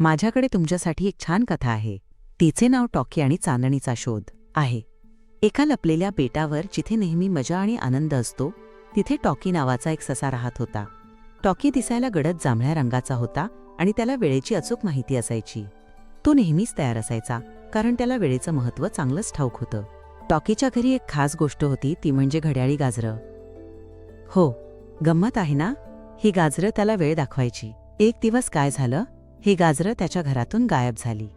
माझ्याकडे तुमच्यासाठी एक छान कथा आहे. तिचे नाव टॉकी आणि चांदणीचा शोध आहे. एका लपलेल्या बेटावर जिथे नेहमी मजा आणि आनंद असतो तिथे टॉकी नावाचा एक ससा राहत होता. टॉकी दिसायला गडद जांभळ्या रंगाचा होता आणि त्याला वेळेची अचूक माहिती असायची. तो नेहमीच तयार असायचा कारण त्याला वेळेचं महत्त्व चांगलंच ठाऊक होतं. टॉकीच्या घरी एक खास गोष्ट होती ती म्हणजे घड्याळी गाजरं. हो गंमत आहे ना? ही गाजरं त्याला वेळ दाखवायची. एक दिवस काय झालं? ही गाजरं त्याच्या घरातून गायब झाली.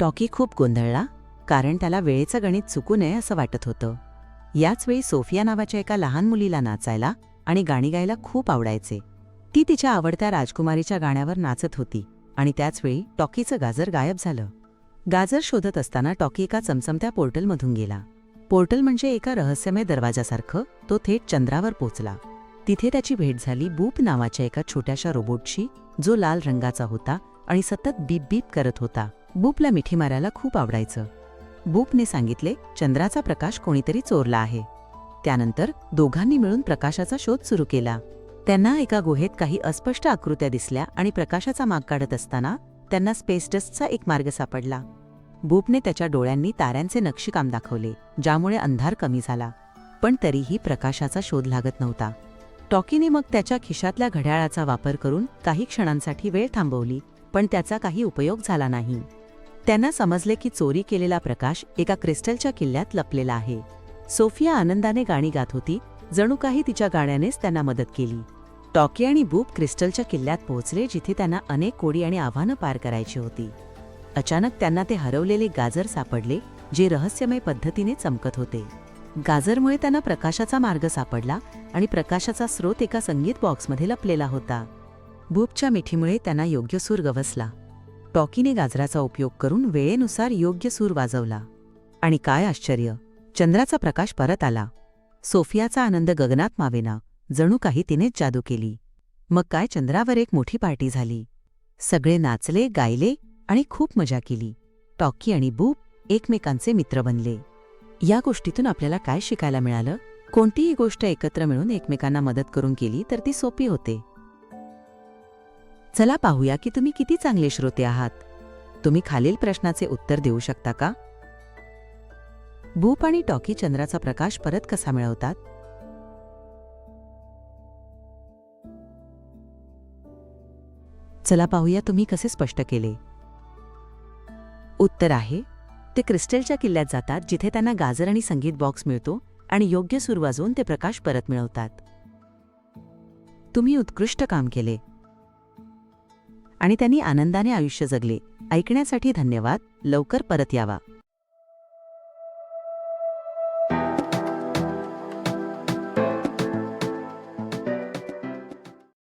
टॉकी खूप गोंधळला कारण त्याला वेळेचं गणित चुकू नये असं वाटत होतं. याचवेळी सोफिया नावाच्या एका लहान मुलीला नाचायला आणि गाणी गायला खूप आवडायचे. ती तिच्या आवडत्या राजकुमारीच्या गाण्यावर नाचत होती आणि त्याचवेळी टॉकीचं गाजर गायब झालं. गाजर शोधत असताना टॉकी एका चमचमत्या पोर्टलमधून गेला. पोर्टल म्हणजे एका रहस्यमय दरवाजासारखं तो थेट चंद्रावर पोचला. तिथे त्याची भेट झाली बूप नावाच्या एका छोट्याशा रोबोटशी जो लाल रंगाचा होता आणि सतत बीप बीप करत होता. बूपला मिठी मारायला खूप आवडायचं. बूपने सांगितले चंद्राचा प्रकाश कोणीतरी चोरला आहे. त्यानंतर दोघांनी मिळून प्रकाशाचा शोध सुरू केला. त्यांना एका गुहेत काही अस्पष्ट आकृत्या दिसल्या आणि प्रकाशाचा माग काढत असताना त्यांना स्पेस डस्टचा एक मार्ग सापडला. बूपने त्याच्या डोळ्यांनी ताऱ्यांचे नक्षीकाम दाखवले ज्यामुळे अंधार कमी झाला. पण तरीही प्रकाशाचा शोध लागत नव्हता. टॉकीने मग त्याच्या खिशातल्या घड्याळाचा वापर करून काही क्षणांसाठी वेळ थांबवली. पण त्याचा काही उपयोग झाला नाही. त्यांना समजले की चोरी केलेला प्रकाश एका क्रिस्टलच्या किल्ल्यात लपलेला आहे. सोफिया आनंदाने गाणी गात होती जणू काही तिच्या गाण्यानेच त्यांना मदत केली. टॉकी आणि बूप क्रिस्टलच्या किल्ल्यात पोहोचले जिथे त्यांना अनेक कोडी आणि आव्हानं पार करायची होती. अचानक त्यांना ते हरवलेले गाजर सापडले जे रहस्यमय पद्धतीने चमकत होते. गाजरमुळे त्यांना प्रकाशाचा मार्ग सापडला आणि प्रकाशाचा स्रोत एका संगीत बॉक्समध्ये लपलेला होता. बूपच्या मिठीमुळे त्यांना योग्य सूर गवसला. टॉकीने गाजराचा उपयोग करून वेळेनुसार योग्य सूर वाजवला. आणि काय आश्चर्य चंद्राचा प्रकाश परत आला. सोफियाचा आनंद गगनात मावेना जणू काही तिनेच जादू केली. मग काय चंद्रावर एक मोठी पार्टी झाली. सगळे नाचले गायले आणि खूप मजा केली. टॉकी आणि बूप एकमेकांचे मित्र बनले. या गोष्टीतून आपल्याला काय शिकायला मिळालं? कोणतीही गोष्ट एकत्र मिळून एकमेकांना मदत करून केली तर ती सोपी होते. चला पाहूया की तुम्ही किती चांगले श्रोते आहात. तुम्ही खालील प्रश्नाचे उत्तर देऊ शकता का? भूप आणि टॉकी चंद्राचा प्रकाश परत कसा मिळवतात? चला पाहूया तुम्ही कसे स्पष्ट केले. उत्तर आहे ते क्रिस्टलच्या किल्ल्यात जातात जिथे त्यांना गाजर आणि संगीत बॉक्स मिळतो आणि योग्य सूर वाजवून ते प्रकाश परत मिळवतात. तुम्ही उत्कृष्ट काम केले. आणि त्यांनी आनंदाने आयुष्य जगले. ऐकण्यासाठी धन्यवाद. लवकर परत यावा.